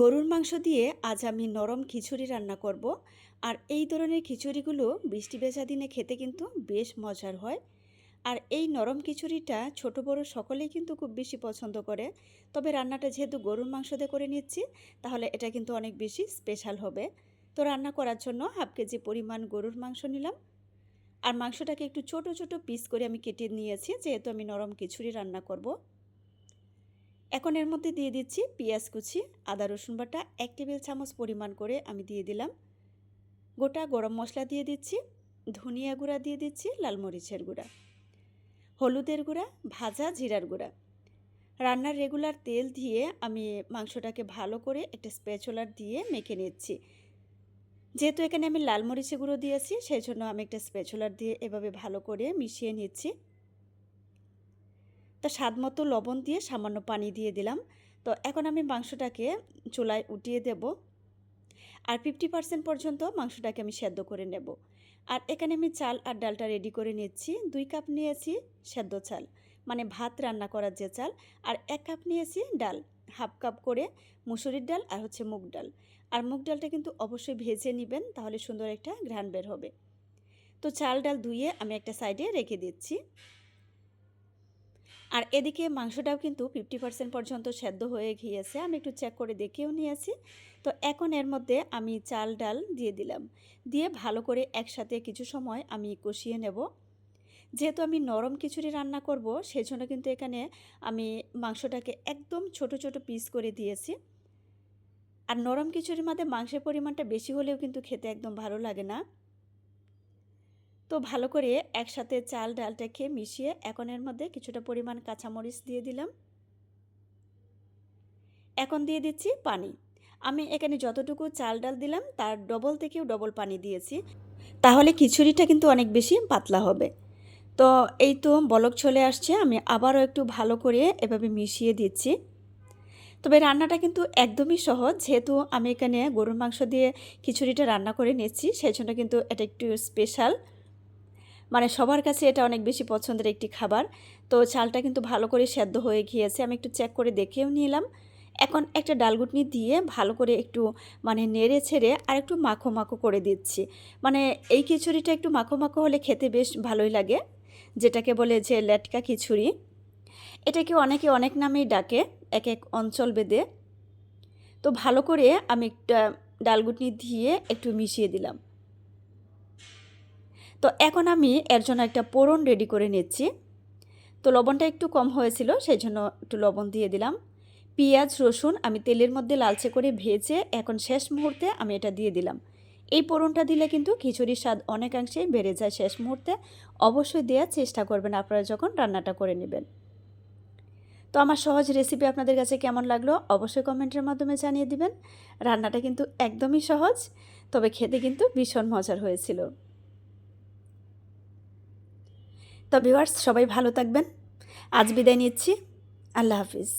গরুর মাংস দিয়ে আজ আমি নরম খিচুড়ি রান্না করব। আর এই ধরনের খিচুড়িগুলো বৃষ্টি ভেজা দিনে খেতে কিন্তু বেশ মজার হয়। আর এই নরম খিচুড়িটা ছোট বড় সকলেই কিন্তু খুব বেশি পছন্দ করে। তবে রান্নাটা যেহেতু গরুর মাংস দিয়ে করে নিচ্ছি, তাহলে এটা কিন্তু অনেক বেশি স্পেশাল হবে। তো রান্না করার জন্য হাফ কেজি পরিমাণ গরুর মাংস নিলাম। আর মাংসটাকে একটু ছোট ছোট পিস করে আমি কেটে নিয়েছি, যেহেতু আমি নরম খিচুড়ি রান্না করব। এখন এর মধ্যে দিয়ে দিচ্ছি পেঁয়াজ কুচি, আদা রসুন বাটা, এক টেবিল চামচ পরিমাণ করে আমি দিয়ে দিলাম। গোটা গরম মশলা দিয়ে দিচ্ছি, ধনিয়া গুঁড়া দিয়ে দিচ্ছি, লাল মরিচের গুঁড়া, হলুদের গুঁড়া, ভাজা জিরার গুঁড়া। রান্নার রেগুলার তেল দিয়ে আমি মাংসটাকে ভালো করে একটা স্প্যাচুলার দিয়ে মেখে নিচ্ছি। যেহেতু এখানে আমি লাল মরিচের গুঁড়ো দিয়েছি, সেই জন্য আমি একটা স্প্যাচুলার দিয়ে এভাবে ভালো করে মিশিয়ে নিচ্ছি। তা স্বাদ মতো লবণ দিয়ে সামান্য পানি দিয়ে দিলাম। তো এখন আমি মাংসটাকে চুলায় উঠিয়ে দেব। আর ফিফটি পার্সেন্ট পর্যন্ত মাংসটাকে আমি সেদ্ধ করে নেব। আর এখানে আমি চাল আর ডালটা রেডি করে নিচ্ছি। দুই কাপ নিয়েছি সেদ্ধ চাল মানে ভাত রান্না করার যে চাল। আর এক কাপ নিয়েছি ডাল, হাফ কাপ করে মুসুরির ডাল আর হচ্ছে মুগ ডাল। আর মুগ ডালটা কিন্তু অবশ্যই ভেজে নেবেন, তাহলে সুন্দর একটা ঘ্রাণ বের হবে। তো চাল ডাল ধুয়ে আমি একটা সাইডে রেখে দিচ্ছি। আর এদিকে মাংসটাও কিন্তু ফিফটি পার্সেন্ট পর্যন্ত সেদ্ধ হয়ে গিয়েছে। আমি একটু চেক করে দেখেও নিয়েছি। তো এখন এর মধ্যে আমি চাল, ডাল দিয়ে দিলাম। দিয়ে ভালো করে একসাথে কিছু সময় আমি কষিয়ে নেব। যেহেতু আমি নরম খিচুড়ি রান্না করব সেই জন্য কিন্তু এখানে আমি মাংসটাকে একদম ছোট ছোট পিস করে দিয়েছি। আর নরম খিচুড়ির মধ্যে মাংসের পরিমাণটা বেশি হলেও কিন্তু খেতে একদম ভালো লাগে না। তো ভালো করে একসাথে চাল ডালটাকে মিশিয়ে এখন এর মধ্যে কিছুটা পরিমাণ কাঁচামরিচ দিয়ে দিলাম। এখন দিয়ে দিচ্ছি পানি। আমি এখানে যতটুকু চাল ডাল দিলাম তার ডবল থেকেও ডবল পানি দিয়েছি। তাহলে খিচুড়িটা কিন্তু অনেক বেশি পাতলা হবে। তো এই তো বলক চলে আসছে, আমি আবারও একটু ভালো করে এভাবে মিশিয়ে দিচ্ছি। তবে রান্নাটা কিন্তু একদমই সহজ, যেহেতু আমি এখানে গরুর মাংস দিয়ে খিচুড়িটা রান্না করে নিচ্ছি সেই জন্য কিন্তু এটা একটু স্পেশাল মানে সবার কাছে এটা অনেক বেশি পছন্দের একটি খাবার। তো চালটা কিন্তু ভালো করে সেদ্ধ হয়ে গিয়েছে। আমি একটু চেক করে দেখেও নিলাম। এখন একটা ডালগুটনি দিয়ে ভালো করে একটু মানে নেড়ে ছেড়ে আর একটু মাখো মাখো করে দিচ্ছি। মানে এই খিচুড়িটা একটু মাখো মাখো হলে খেতে বেশ ভালোই লাগে, যেটাকে বলে যে লেটকা খিচুড়ি। এটাকে অনেকে অনেক নামেই ডাকে, এক এক অঞ্চল বেদে। তো ভালো করে আমি একটা ডালগুটনি দিয়ে একটু মিশিয়ে দিলাম। তো এখন আমি এর জন্য একটা পোড়ন রেডি করে নিচ্ছি। তো লবণটা একটু কম হয়েছিল সেই জন্য একটু লবণ দিয়ে দিলাম। পেঁয়াজ, রসুন আমি তেলের মধ্যে লালচে করে ভেজে এখন শেষ মুহূর্তে আমি এটা দিয়ে দিলাম। এই পোড়নটা দিলে কিন্তু খিচুড়ির স্বাদ অনেকাংশেই বেড়ে যায় শেষ মুহূর্তে। অবশ্যই দেওয়ার চেষ্টা করবেন আপনারা যখন রান্নাটা করে নেবেন। তো আমার সহজ রেসিপি আপনাদের কাছে কেমন লাগল অবশ্যই কমেন্টের মাধ্যমে জানিয়ে দিবেন। রান্নাটা কিন্তু একদমই সহজ, তবে খেতে কিন্তু ভীষণ মজার হয়েছিল। তো ভিউয়ার্স সবাই ভালো থাকবেন। আজ বিদায় নিচ্ছি। আল্লাহ হাফিজ।